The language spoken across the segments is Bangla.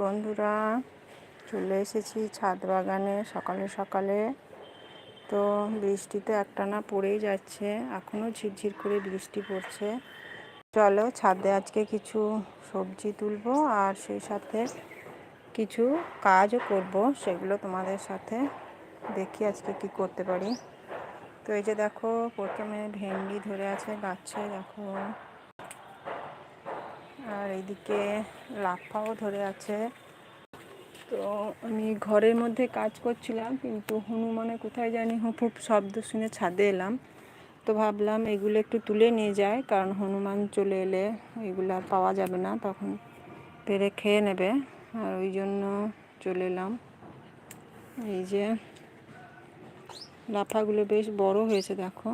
বন্ধুরা, চলে এসেছি ছাদ বাগানে সকালে সকালে। তো বৃষ্টি তো একটানা পড়েই যাচ্ছে এখনও ঝিরঝির করে বৃষ্টি পড়ছে। চলো ছাদে আজকে কিছু সবজি তুলবো আর সেই সাথে কিছু কাজও করব, সেগুলো তোমাদের সাথে দেখি আজকে কি করতে পারি। তো এই যে দেখো, প্রথমে ভেন্ডি ধরে আছে গাছে, দেখো। আর এইদিকে লাফাও ধরে আছে। তো আমি ঘরের মধ্যে কাজ করছিলাম, কিন্তু হনুমানে কোথায় জানি হুফুপ শব্দ শুনে ছাদে এলাম। তো ভাবলাম এগুলো একটু তুলে নিয়ে যায় কারণ হনুমান চলে এলে এগুলো আর পাওয়া যাবে না, তখন পেরে খেয়ে নেবে। আর ওই জন্য চলে এলাম। এই যে, লাফাগুলো বেশ বড় হয়েছে, দেখো।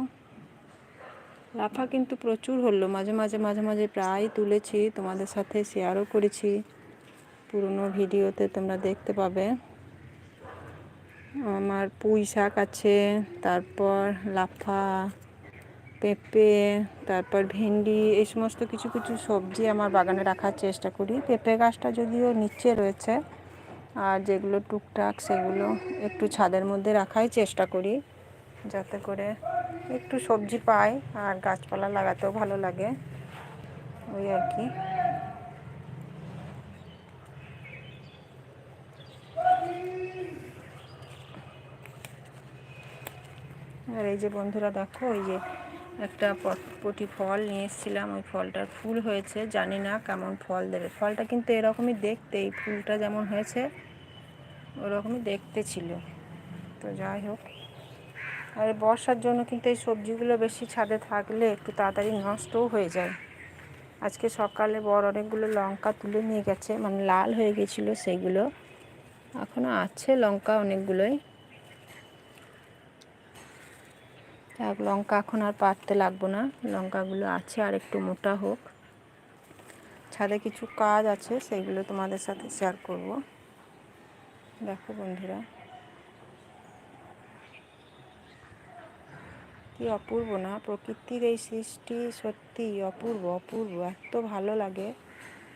লাফা কিন্তু প্রচুর হলো। মাঝে মাঝে মাঝে মাঝে প্রায় তুলেছি। তোমাদের সাথে শেয়ারও করেছি। পুরনো ভিডিওতে তোমরা দেখতে পাবে। আমার পুঁই শাক আছে, তারপর লাফা, পেঁপে, তারপর ভেন্ডি, এই সমস্ত কিছু কিছু সবজি আমার বাগানে রাখার চেষ্টা করি। পেঁপে গাছটা যদিও নিচে রয়েছে, আর যেগুলো টুকটাক সেগুলো একটু ছাদের মধ্যে রাখাই চেষ্টা করি। যাতে করে একটু সবজি পাই আর গাছপালা লাগাতেও ভালো লাগে। ওই আর কি। আর এই যে বন্ধুরা দেখো ওই যে একটা পটি ফল নিয়ে এসেছিলাম। ওই ফলটার ফুল হয়েছে। জানি না কেমন ফল দেবে। ফলটা কিন্তু এরকমই দেখতে, এই ফুলটা যেমন হয়েছে, ওরকমই দেখতে ছিল। তো যাই হোক। আর বর্ষার জন্য কিন্তু এই সবজিগুলো বেশি ছাদে থাকলে একটু তাড়াতাড়ি নষ্টও হয়ে যায়। আজকে সকালে বড় অনেকগুলো লঙ্কা তুলে নিয়ে গেছে মানে লাল হয়ে গেছিল সেইগুলো এখনও আছে লঙ্কা অনেকগুলোই। যাক, লঙ্কা এখন আর পারতে লাগবো না। লঙ্কাগুলো আছে, আর একটু মোটা হোক। ছাদে কিছু কাজ আছে সেইগুলো তোমাদের সাথে শেয়ার করব। দেখো বন্ধুরা। কি অপূর্ব না? প্রকৃতির এই সৃষ্টি সত্যি অপূর্ব অপূর্ব। এত ভালো লাগে।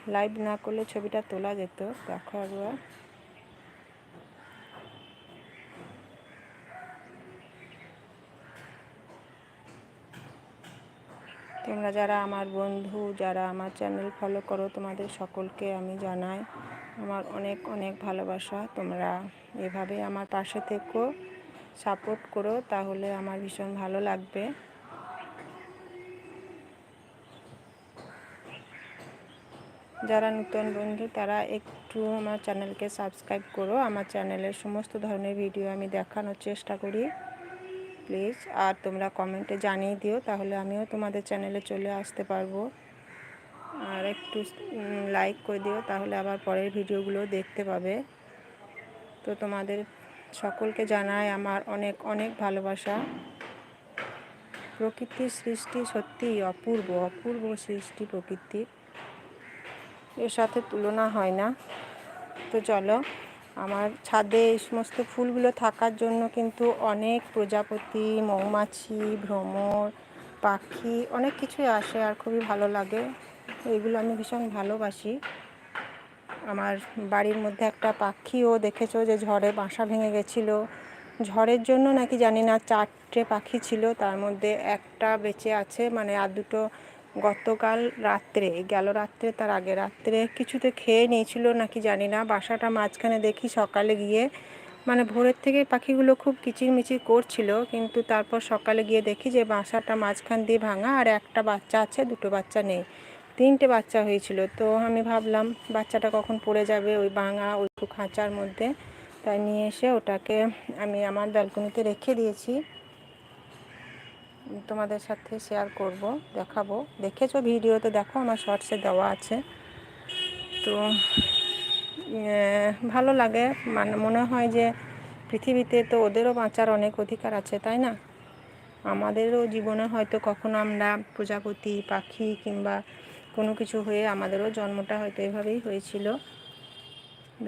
লাইভ না করলে ছবিটা তোলা যেত। দেখো একবার। তোমরা যারা আমার বন্ধু, যারা আমার চ্যানেল ফলো করো, তোমাদের সকলকে আমি জানাই আমার অনেক অনেক ভালোবাসা। তোমরা এভাবে আমার পাশে থেকো। সাপোর্ট করো, তাহলে আমার ভীষণ ভালো লাগবে। যারা নতুন বন্ধু, তারা একটু আমার চ্যানেলকে সাবস্ক্রাইব করো। আমার চ্যানেলের সমস্ত ধরনের ভিডিও আমি দেখানোর চেষ্টা করি। প্লিজ, আর তোমরা কমেন্টে জানিয়ে দিও, তাহলে আমিও তোমাদের চ্যানেলে চলে আসতে পারব। আর একটু লাইক করে দিও, তাহলে আবার পরের ভিডিওগুলো দেখতে পাবে। তো তোমাদের সকলকে জানায় আমার অনেক অনেক ভালোবাসা। প্রকৃতির সৃষ্টি সত্যিই অপূর্ব অপূর্ব সৃষ্টি প্রকৃতির এর সাথে তুলনা হয় না। তো চলো, আমার ছাদে এই সমস্ত ফুলগুলো থাকার জন্য কিন্তু অনেক প্রজাপতি, মৌমাছি, ভ্রমর, পাখি অনেক কিছুই আসে আর খুবই ভালো লাগে। এইগুলো আমি ভীষণ ভালোবাসি। আমার বাড়ির মধ্যে একটা পাখিও দেখেছ যে ঝড়ে বাসা ভেঙে গেছিল। ঝড়ের জন্য নাকি জানি না চারটে পাখি ছিল, তার মধ্যে একটা বেঁচে আছে মানে আর দুটো গতকাল রাত্রে, গেল রাত্রে, তার আগে রাত্রে কিছুতে খেয়ে নিয়েছিল নাকি জানি না। বাসাটা মাঝখানে দেখি সকালে গিয়ে মানে ভোরের থেকে পাখিগুলো খুব কিচিরমিচির করছিল, কিন্তু তারপর সকালে গিয়ে দেখি যে বাসাটা মাঝখান দিয়ে ভাঙা আর একটা বাচ্চা আছে, দুটো বাচ্চা নেই। তিনটে বাচ্চা হয়েছিল। তো আমি ভাবলাম, বাচ্চাটা কখন পড়ে যাবে ওই ভাঙা ওই খাঁচার মধ্যে? তাই নিয়ে এসে ওটাকে আমি আমার ব্যালকনিতে রেখে দিয়েছি। তোমাদের সাথে শেয়ার করব, দেখাবো। দেখেছ ভিডিওতে? দেখো, আমার শর্টসে দেওয়া আছে। তো ভালো লাগে। মানে মনে হয় যে পৃথিবীতে তো ওদেরও বাঁচার অনেক অধিকার আছে, তাই না? আমাদেরও জীবনে হয়তো কখনো আমরা প্রজাপতি, পাখি কিংবা কোনো কিছু হয়ে আমাদেরও জন্মটা হয়তো এভাবেই হয়েছিল।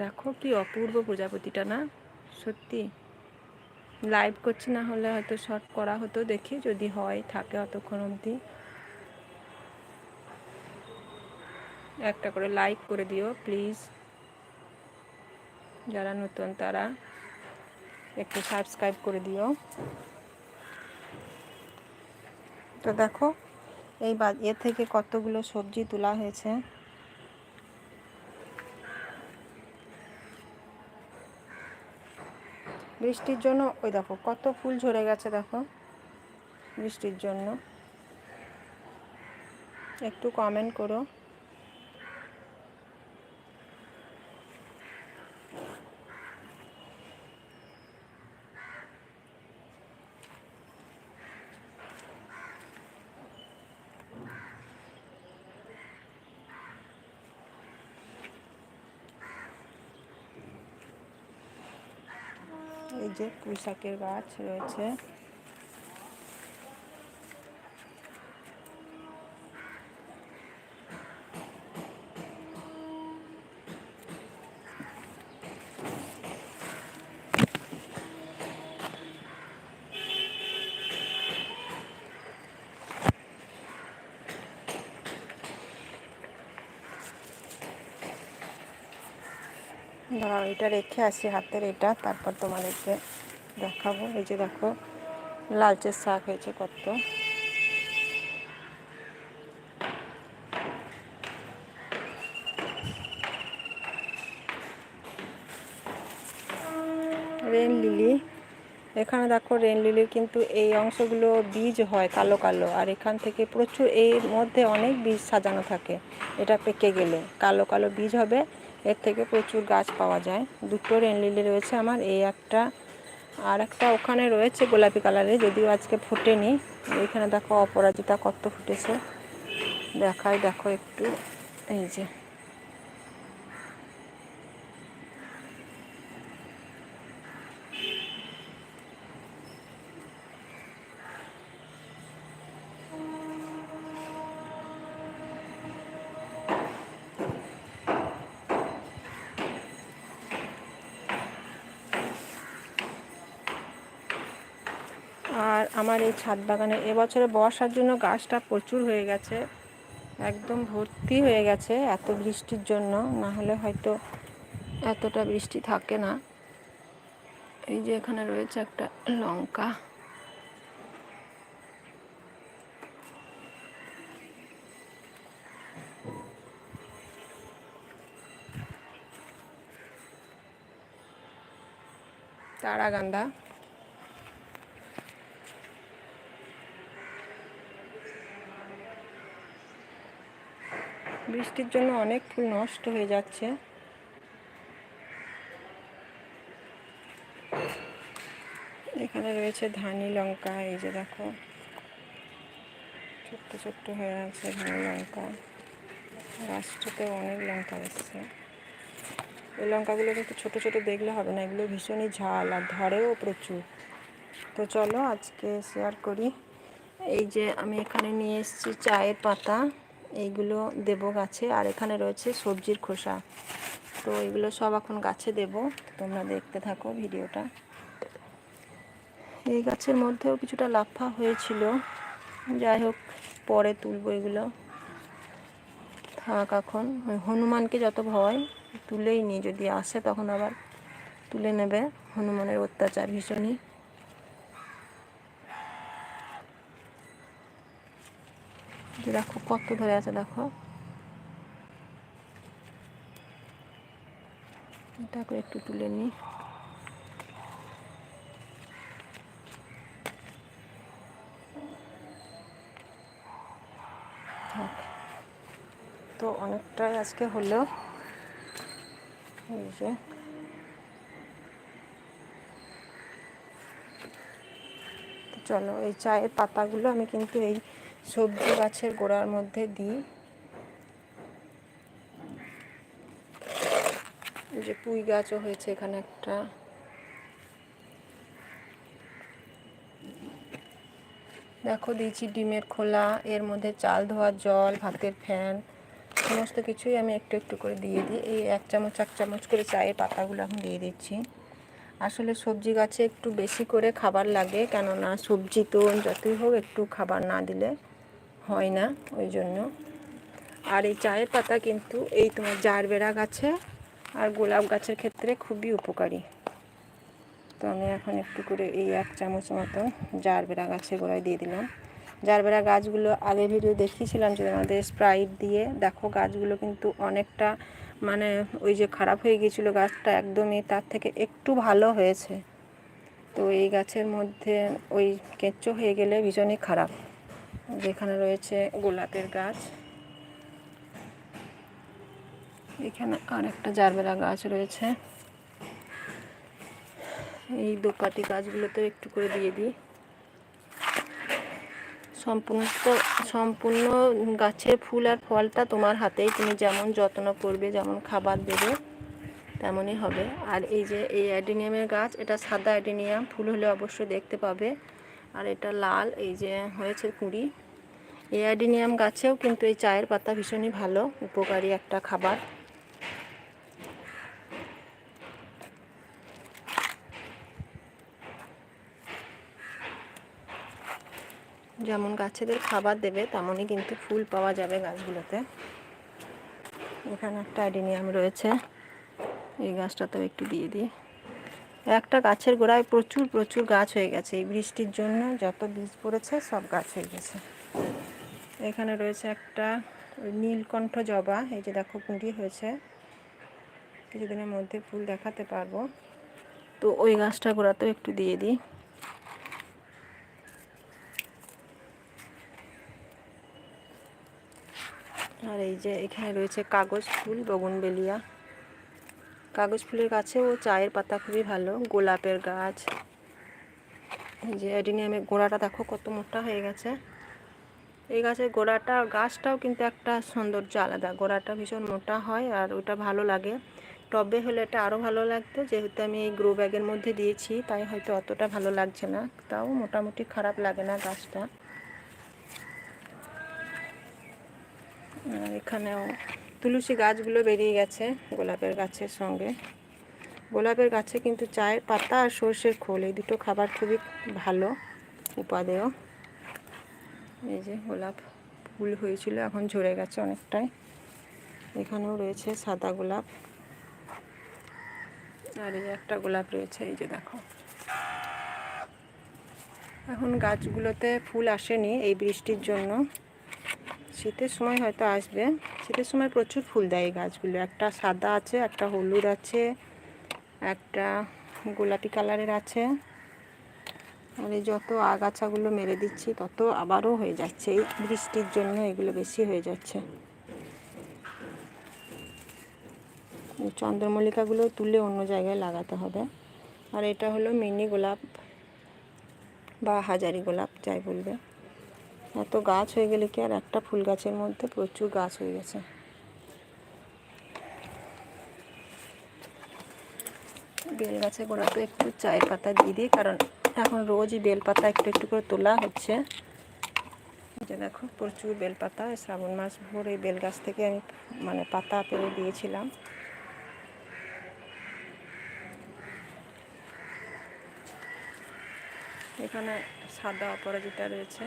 দেখো কি অপূর্ব প্রজাপতিটা না? সত্যি। লাইভ করছি না হলে হয়তো শর্ট করা হতো দেখি, যদি হয় থাকে অতক্ষণ অবধি। একটা করে লাইক করে দিও প্লিজ যারা নতুন তারা একটু সাবস্ক্রাইব করে দিও। তো দেখো এই বা এ থেকে কতগুলো সবজি তোলা হয়েছে? বৃষ্টির জন্য, ওই দেখো, কত ফুল ঝরে গেছে, দেখো। বৃষ্টির জন্য। একটু কমেন্ট করো। যে পুঁইশাকের গাছ রয়েছে। দাঁড়াও এটা রেখে আসি হাতের এটা, তারপর তোমাদেরকে দেখাবো। এই যে দেখো, লালচের শাক হয়েছে কত। Rain lily. এখানে দেখো, রেন লিলির কিন্তু এই অংশগুলো বীজ হয় কালো কালো, আর এখান থেকে প্রচুর, এর মধ্যে অনেক বীজ সাজানো থাকে। এটা পেকে গেলে কালো কালো বীজ হবে এর থেকে প্রচুর গাছ পাওয়া যায়। দুটো রেন লিলি রয়েছে আমার, এই একটা আর একটা ওখানে রয়েছে গোলাপি কালারে যদিও আজকে ফোটেনি। এখানে দেখো অপরাজিতা কত ফুটেছে। দেখায়, দেখো একটু। এই যে। আর আমার এই ছাদ বাগানে এবছরে বর্ষার জন্য গাছটা প্রচুর হয়ে গেছে, একদম ভর্তি হয়ে গেছে এত বৃষ্টির জন্য, না হলে হয়তো এতটা বৃষ্টি থাকে না। এই যে এখানে রয়েছে একটা লঙ্কা। তারাগান্ধা। বৃষ্টির জন্য অনেক ফুল নষ্ট হয়ে যাচ্ছে। এখানে রয়েছে ধানি লঙ্কা, এই যে দেখো। ছোট্ট ছোট্ট হয়ে আছে ধানি লঙ্কা। গাছটাতে অনেক লঙ্কা এসছে। এই লঙ্কাগুলো কিন্তু ছোটো ছোটো দেখলে হবে না, এগুলো ভীষণই ঝাল আর ধরেও প্রচুর। তো চলো আজকে শেয়ার করি। এই যে আমি এখানে নিয়ে এসেছি চায়ের পাতা। এইগুলো দেবো গাছে। আর এখানে রয়েছে সবজির খোসা। তো এগুলো সব এখন গাছে দেব। তোমরা দেখতে থাকো ভিডিওটা। এই গাছের মধ্যেও কিছুটা লাফা হয়েছিল। যাই হোক, পরে তুলবো এগুলো। থাক এখন। হনুমানকে যত ভয়, তুলেই নি। যদি আসে তখন আবার তুলে নেবে। হনুমানের অত্যাচার ভীষণই। দেখো কত ধরে আছে, দেখো। এটাকে একটু তুলে নিই তো অনেকটাই আজকে হলো। যে। চলো, এই চায়ের পাতাগুলো আমি কিন্তু এই সবজি গাছের গোড়ার মধ্যে দিই। যে পুঁই গাছও হয়েছে এখানে একটা। দেখো দিয়েছি ডিমের খোলা, এর মধ্যে চাল ধোয়ার জল, ভাতের ফ্যান, সমস্ত কিছুই আমি একটু একটু করে দিয়ে দিই। এই এক চামচ এক চামচ করে চায়ের পাতাগুলো আমি দিয়ে দিচ্ছি। আসলে সবজি গাছে একটু বেশি করে খাবার লাগে, কেননা সবজি তো যতই হোক একটু খাবার না দিলে হয় না, ওই জন্য। আর এই চায়ের পাতা কিন্তু এই তোমার জারবেরা গাছে আর গোলাপ গাছের ক্ষেত্রে খুবই উপকারী। তো আমি এখন একটু করে এই এক চামচ মতন জারবেরা গাছের গোড়ায় দিয়ে দিলাম। জারবেরা গাছগুলো আগে ভিডিও দেখিয়েছিলাম যে আমাদের স্প্রাইট দিয়ে। দেখো গাছগুলো কিন্তু অনেকটা মানে ওই যে খারাপ হয়ে গিয়েছিল গাছটা, একদমই তার থেকে একটু ভালো হয়েছে। তো এই গাছের মধ্যে ওই কেঁচো হয়ে গেলে ভীষণই খারাপ। যেখানে রয়েছে গোলাপের গাছ। এখানে আর একটা জারবেরা গাছ রয়েছে। এই দোপাটি গাছগুলোতে একটু করে দিয়ে দিই। সম্পূর্ণ সম্পূর্ণ গাছের ফুল আর ফলটা তোমার হাতেই। তুমি যেমন যত্ন করবে, যেমন খাবার দেবে, তেমনই হবে। আর এই যে, এই অ্যাডিনিয়ামের গাছ, এটা সাদা অ্যাডিনিয়াম। ফুল হলে অবশ্যই দেখতে পাবে। আর এটা লাল, এই যে হয়েছে কুড়ি। এই গাছেও কিন্তু এই চায়ের পাতা ভীষণই ভালো, উপকারী একটা খাবার। যেমন গাছেদের খাবার দেবে, তেমনই কিন্তু ফুল পাওয়া যাবে গাছগুলোতে। এখানে একটা অ্যাডিনিয়াম রয়েছে, এই গাছটাতেও একটু দিয়ে দিই। একটা গাছের গোড়ায় প্রচুর প্রচুর গাছ হয়ে গেছে। এই বৃষ্টির জন্য যত বীজ পড়েছে, সব গাছ হয়ে গেছে। এখানে রয়েছে একটা নীলকণ্ঠ জবা, এই যে দেখো কুঁড়ি হয়েছে। কিছুদিনের মধ্যে ফুল দেখাতে পারব। তো ওই গাছটা গোড়াতেও একটু দিয়ে দিই। আর এই যে এখানে রয়েছে কাগজ ফুল, বগুনবেলিয়া। কাগজ ফুলের গাছে ও চায়ের পাতা খুবই ভালো, গোলাপের গাছ। এই যে অ্যাডিনিয়ামের গোড়াটা দেখো কত মোটা হয়ে গেছে। এই গাছের গোড়াটা, গাছটাও কিন্তু একটা সৌন্দর্য আলাদা। গোড়াটা ভীষণ মোটা হয় আর ওটা ভালো লাগে। টবে হলে এটা আরও ভালো লাগতো। যেহেতু আমি এই গ্রো ব্যাগের মধ্যে দিয়েছি, তাই হয়তো অতটা ভালো লাগছে না। তাও মোটামুটি খারাপ লাগে না গাছটা। আর এখানেও তুলসী গাছগুলো বেরিয়ে গেছে গোলাপের গাছের সঙ্গে। গোলাপের গাছে কিন্তু চায়ের পাতা আর সর্ষের খোল, এই দুটো খাবার খুবই ভালো উপাদেয়। এই যে গোলাপ ফুল হয়েছিল, এখন ঝরে গেছে অনেকটাই। এখানেও রয়েছে সাদা গোলাপ। আর এই একটা গোলাপ রয়েছে, এই যে দেখো। এখন গাছগুলোতে ফুল আসেনি এই বৃষ্টির জন্য। শীতের সময় হয়তো আসবে। শীতের সময় প্রচুর ফুল দেয় এই গাছগুলো। একটা সাদা আছে, একটা হলুদ আছে, একটা গোলাপি কালারের আছে। আর এই যত আগাছাগুলো মেরে দিচ্ছি, তত আবারও হয়ে যাচ্ছে। এই বৃষ্টির জন্য এগুলো বেশি হয়ে যাচ্ছে। চন্দ্রমল্লিকাগুলো তুলে অন্য জায়গায় লাগাতে হবে। আর এটা হলো মিনি গোলাপ বা হাজারি গোলাপ, যাই বলবে। এত গাছ হয়ে গেলে কি আর একটা ফুল গাছের মধ্যে প্রচুর গাছ হয়ে গেছে। বেল গাছে গোড়াতে একটু চায়ের পাতা দিয়ে দিই, কারণ এখন রোজই বেলপাতা একটু একটু করে তোলা হচ্ছে। যে দেখো, প্রচুর বেলপাতা শ্রাবণ মাস ভোর বেল গাছ থেকে আমি মানে পাতা পেরে দিয়েছিলাম। এখানে সাদা অপরাজিতা রয়েছে।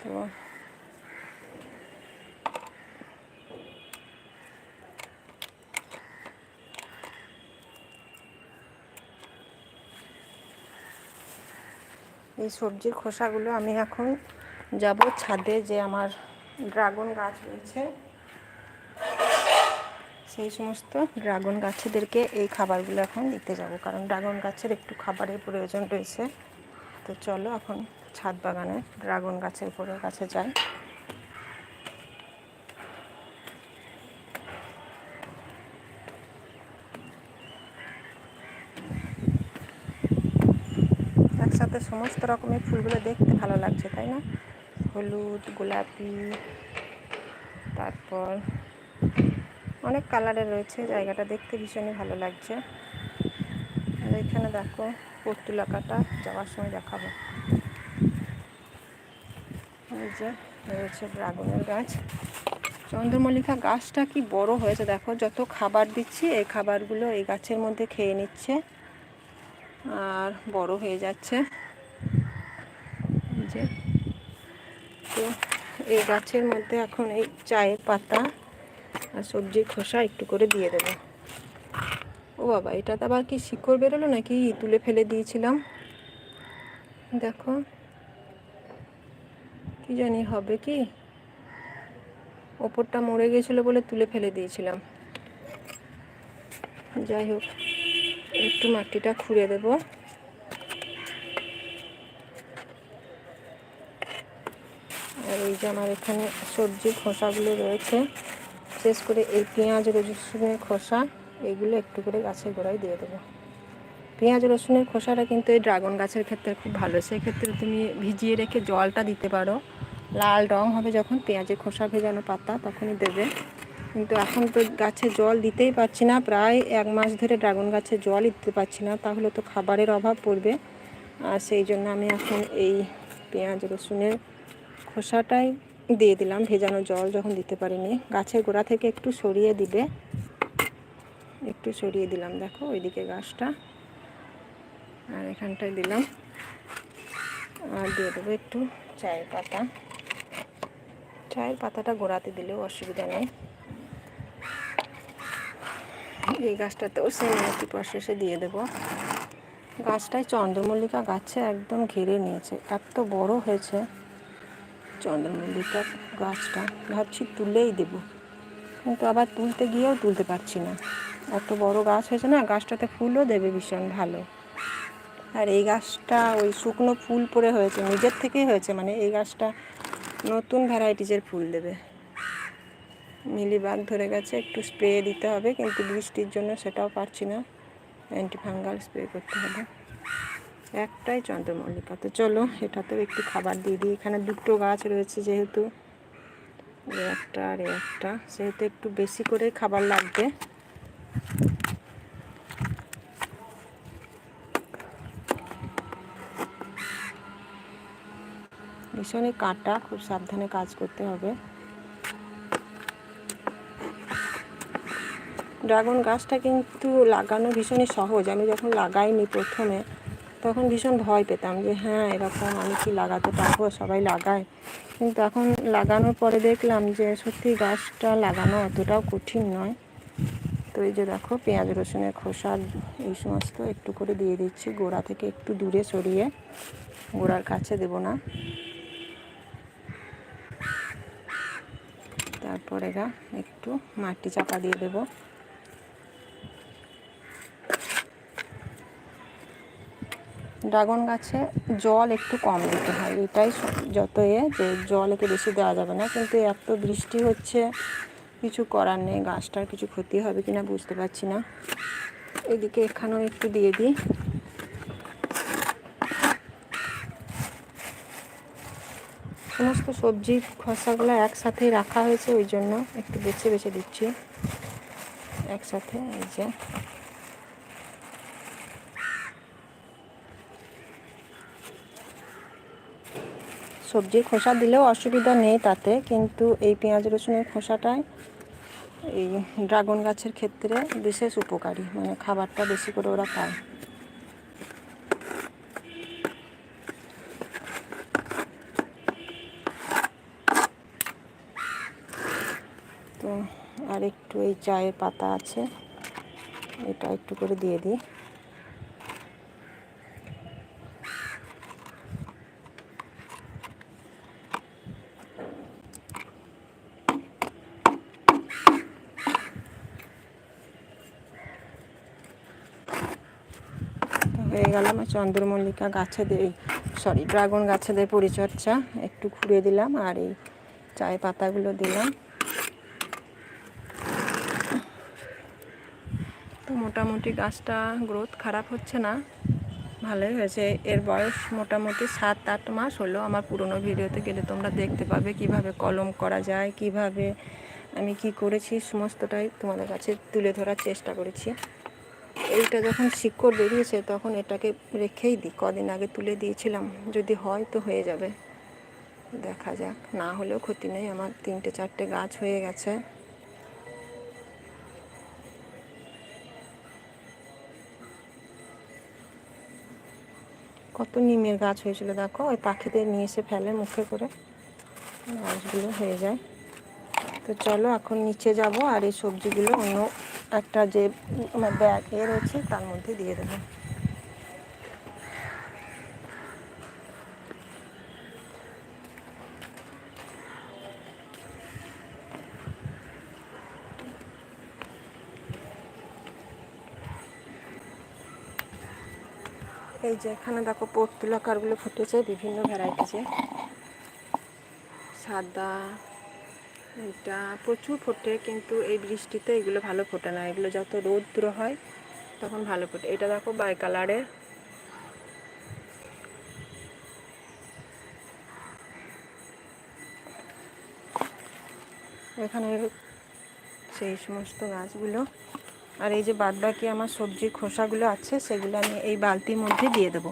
তো এই সবজির খোসাগুলো আমি এখন যাব ছাদে যে আমার ড্রাগন গাছ রয়েছে। সেই সমস্ত ড্রাগন গাছেদেরকে এই খাবারগুলো এখন দিতে যাব, কারণ ড্রাগন গাছের একটু খাবারের প্রয়োজন রয়েছে। তো চলো এখন ছাদ বাগানে ড্রাগন গাছের উপরে কাছে যাই একসাথে সমস্ত রকমের ফুলগুলো দেখতে ভালো লাগছে, তাই না? হলুদ, গোলাপি, তারপর অনেক কালারের রয়েছে, জায়গাটা দেখতে ভীষণই ভালো লাগছে। আর এখানে দেখো পর্তুলাকাটা যাওয়ার সময় দেখাবো। এই যে রয়েছে ড্রাগনের গাছ। চন্দ্রমল্লিকা, গাছটা কি বড় হয়েছে দেখো, যত খাবার দিচ্ছি, এই খাবারগুলো এই গাছের মধ্যে খেয়ে নিচ্ছে। আর বড় হয়ে যাচ্ছে যে তো এই গাছের মধ্যে এখন এই চায়ের পাতা আর সবজির খোসা একটু করে দিয়ে দেবো। ও বাবা, এটা তো আবার কি শিকড় বেরোলো নাকি? তুলে ফেলে দিয়েছিলাম। দেখো, কি জানি হবে কি? ওপরটা মরে গেছিল বলে তুলে ফেলে দিয়েছিলাম। যাই হোক, একটু মাটিটা খুঁড়ে দেব। আর এই যে আমার এখানে সবজির খোসাগুলো রয়েছে, বিশেষ করে এই পেঁয়াজ, রসুনের খোসা, এগুলো একটু করে গাছের গোড়ায় দিয়ে দেবো। পেঁয়াজ, রসুনের খোসাটা কিন্তু এই ড্রাগন গাছের ক্ষেত্রে খুব ভালো। সেক্ষেত্রে তুমি ভিজিয়ে রেখে জলটা দিতে পারো। লাল রং হবে যখন পেঁয়াজের খোসা ভেজানো পাতা, তখনই দেবে। কিন্তু এখন তো গাছে জল দিতেই পারছি না, প্রায় এক মাস ধরে ড্রাগন গাছে জল দিতে পারছি না, তাহলে তো খাবারের অভাব পড়বে। আর সেই জন্য আমি এখন এই পেঁয়াজ, রসুনের খোসাটাই দিয়ে দিলাম, ভেজানো জল যখন দিতে পারিনি। গাছের গোড়া থেকে একটু সরিয়ে দিবে। একটু সরিয়ে দিলাম, দেখো, ওইদিকে গাছটা। আর এখানটায় দিলাম। আর দিয়ে দেবো একটু চায়ের পাতা। চায়ের পাতাটা গোড়াতে দিলেও অসুবিধা নেই। এই গাছটাতেও সেম একটি প্রসেসে দিয়ে দেবো। গাছটায় চন্দ্রমল্লিকা গাছে একদম ঘিরে নিয়েছে। এত বড় হয়েছে। চন্দ্রমল্লিকা গাছটা, ভাবছি তুলেই দেব। কিন্তু আবার তুলতে গিয়েও তুলতে পারছি না। এত বড় গাছ হয়েছে না, গাছটাতে ফুলও দেবে ভীষণ ভালো। আর এই গাছটা, ওই শুকনো ফুল পরে হয়েছে, নিজের থেকেই হয়েছে মানে এই গাছটা নতুন ভ্যারাইটিজের ফুল দেবে। মিলিবাগ ধরে গেছে, একটু স্প্রে দিতে হবে, কিন্তু বৃষ্টির জন্য সেটাও পারছি না। অ্যান্টিফাঙ্গাল স্প্রে করতে হবে। একটাই চন্দ্রমল্লিকা তো চলো, এটাতেও একটু খাবার দিয়ে দিই। এখানে দুটো গাছ রয়েছে যেহেতু। একটা আর একটা। সেহেতু একটু বেশি করে খাবার লাগবে। ভীষণই কাটা, খুব সাবধানে কাজ করতে হবে। ড্রাগন গাছটা কিন্তু লাগানো ভীষণই সহজ। আমি যখন লাগাইনি প্রথমে তখন ভীষণ ভয় পেতাম যে হ্যাঁ এরকম আমি কি লাগাতে পারব? সবাই লাগায়। কিন্তু এখন লাগানোর পরে দেখলাম যে, সত্যি গাছটা লাগানো অতটাও কঠিন নয়। তো এই যে দেখো, পেঁয়াজ, রসুনের খোসা, এই সমস্ত একটু করে দিয়ে দিচ্ছি। গোড়া থেকে একটু দূরে সরিয়ে গোড়ার কাছে দেব না। তারপরে গা, একটু মাটি চাপা দিয়ে দেবো। ড্রাগন গাছে জল একটু কম দিতে হয়। এটাই যত এ যে জল একে বেশি দেওয়া যাবে না। কিন্তু এত বৃষ্টি হচ্ছে, কিছু করার নেই। গাছটার কিছু ক্ষতি হবে কি না বুঝতে পারছি না। এদিকে এখানেও একটু দিয়ে দিই। সমস্ত সবজির খসাগুলো একসাথেই রাখা হয়েছে, ওই জন্য একটু বেছে বেছে দিচ্ছি। একসাথে, এই যে। সবজির খোসা দিলেও অসুবিধা নেই তাতে, কিন্তু এই পেঁয়াজ রসুনের খোসাটাই এই ড্রাগন গাছের ক্ষেত্রে বিশেষ উপকারী মানে খাবারটা বেশি করে ওরা পায়। তো আর একটু এই চায়ের পাতা আছে, এটা একটু করে দিয়ে দিই। হয়ে গেল আমার চন্দ্রমল্লিকা গাছেদের সরি ড্রাগন গাছেদের পরিচর্যা। একটু ঘুরে দিলাম আর এই চায় পাতাগুলো দিলাম। তো মোটামুটি গাছটা গ্রোথ খারাপ হচ্ছে না, ভালোই হয়েছে। এর বয়স মোটামুটি সাত, আট মাস হলো আমার পুরনো ভিডিওতে গেলে তোমরা দেখতে পাবে কীভাবে কলম করা যায়, কীভাবে আমি কি করেছি, সমস্তটাই তোমাদের কাছে তুলে ধরার চেষ্টা করেছি। এইটা যখন শিকড় বেরিয়েছে, তখন এটাকে রেখেই দিই। কদিন আগে তুলে দিয়েছিলাম। যদি হয় তো হয়ে যাবে। দেখা যাক। না হলেও ক্ষতি নেই। আমার তিনটে, চারটে গাছ হয়ে গেছে। কত নিমের গাছ হয়েছিল দেখো। ওই পাখিদের নিয়ে এসে ফেলে মুখে করে। গাছগুলো হয়ে যায়। তো চলো, এখন নিচে যাব আর এই সবজিগুলো অন্য একটা যে আমার ব্যাগ এ রয়েছে, তার মধ্যে দিয়ে দেবো। এই যে এখানে দেখো পর্তুলা কারগুলো ফুটেছে, বিভিন্ন ভ্যারাইটিসে সাদা এটা প্রচুর ফোটে, কিন্তু এই বৃষ্টিতে এগুলো ভালো ফোটে না। এগুলো যত রৌদ্র হয়, তখন ভালো ফোটে। এটা দেখো বাই কালারের এখানে সেই সমস্ত গাছগুলো। আর এই যে বাদবাকি আমার সবজির খোসাগুলো আছে, সেগুলো আমি এই বালতির মধ্যে দিয়ে দেবো।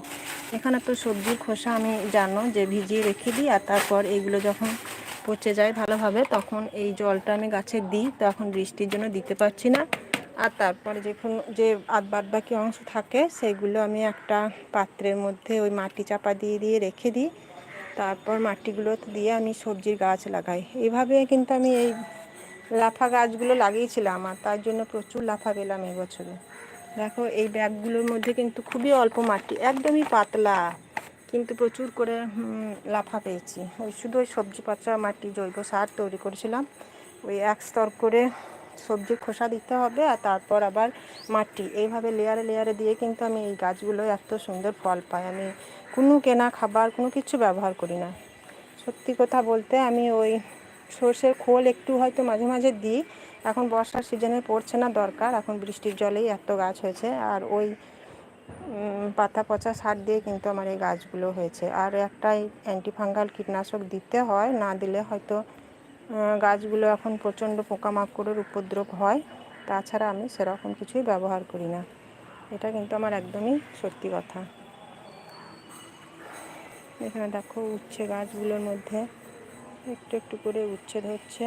এখানে তো সবজির খোসা আমি জানো যে ভিজিয়ে রেখে দিই, আর তারপর এইগুলো যখন পচে যায় ভালোভাবে, তখন এই জলটা আমি গাছে দিই, তো এখন বৃষ্টির জন্য দিতে পারছি না। আর তারপরে যখন যে বাদ বাকি অংশ থাকে, সেগুলো আমি একটা পাত্রের মধ্যে ওই মাটি চাপা দিয়ে দিয়ে রেখে দিই। তারপর মাটিগুলো দিয়ে আমি সবজির গাছ লাগাই। এইভাবে কিন্তু আমি এই লাফা গাছগুলো লাগিয়েছিলাম, আর তার জন্য প্রচুর লাফা পেলাম এই বছরে দেখো, এই ব্যাগগুলোর মধ্যে কিন্তু খুবই অল্প মাটি, একদমই পাতলা। কিন্তু প্রচুর করে লাফা পেয়েছি। ওই শুধু ওই সবজি পচা, মাটি, জৈব সার তৈরি করেছিলাম। ওই এক স্তর করে সবজি খোসা দিতে হবে আর তারপর আবার মাটি। এইভাবে লেয়ারে লেয়ারে দিয়ে কিন্তু আমি এই গাছগুলো এত সুন্দর ফল পাই। আমি কোনো কেনা খাবার, কোনো কিছু ব্যবহার করি না। সত্যি কথা বলতে আমি ওই সর্ষের খোল একটু হয়তো মাঝে মাঝে দিই। এখন বর্ষার সিজনে পড়ছে না দরকার। এখন বৃষ্টির জলেই এত গাছ হয়েছে। আর ওই পাতা পচা সার দিয়ে কিন্তু আমার এই গাছগুলো হয়েছে। আর একটাই অ্যান্টিফাঙ্গাল কীটনাশক দিতে হয়, না দিলে হয়তো গাছগুলো এখন প্রচণ্ড পোকামাকড়ের উপদ্রব হয়, তাছাড়া আমি সেরকম কিছুই ব্যবহার করি না। এটা কিন্তু আমার একদমই সত্যি কথা। এখানে দেখো উচ্ছে গাছগুলোর মধ্যে একটু একটু করে উচ্ছেদ হচ্ছে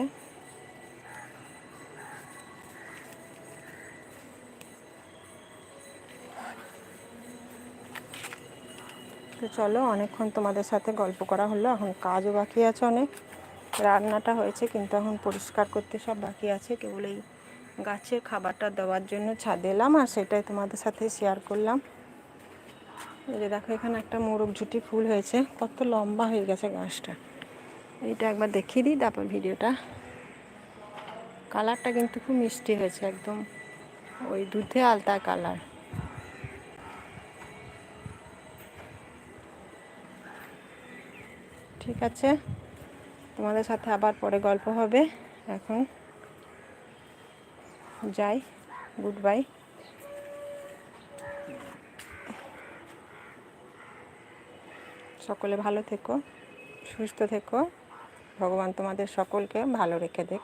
তো চলো, অনেকক্ষণ তোমাদের সাথে গল্প করা হলো। এখন কাজও বাকি আছে অনেক। রান্নাটা হয়েছে, কিন্তু এখন পরিষ্কার করতে সব বাকি আছে। কেবল এই গাছের খাবারটা দেওয়ার জন্য ছাদে এলাম আর সেটাই তোমাদের সাথে শেয়ার করলাম। এই যে দেখো, এখানে একটা মোরগ ঝুটি ফুল হয়েছে। কত লম্বা হয়ে গেছে গাছটা। এইটা একবার দেখিয়ে দিই, তারপর ভিডিওটা। কালারটা কিন্তু খুব মিষ্টি হয়েছে একদম। ওই দুধে আলতা কালার। ঠিক আছে? তোমাদের সাথে আবার পরে গল্প হবে। এখন যাই গুড বাই সকলে ভালো থেকো, সুস্থ থেকো। ভগবান তোমাদের সকলকে ভালো রেখে দেখ।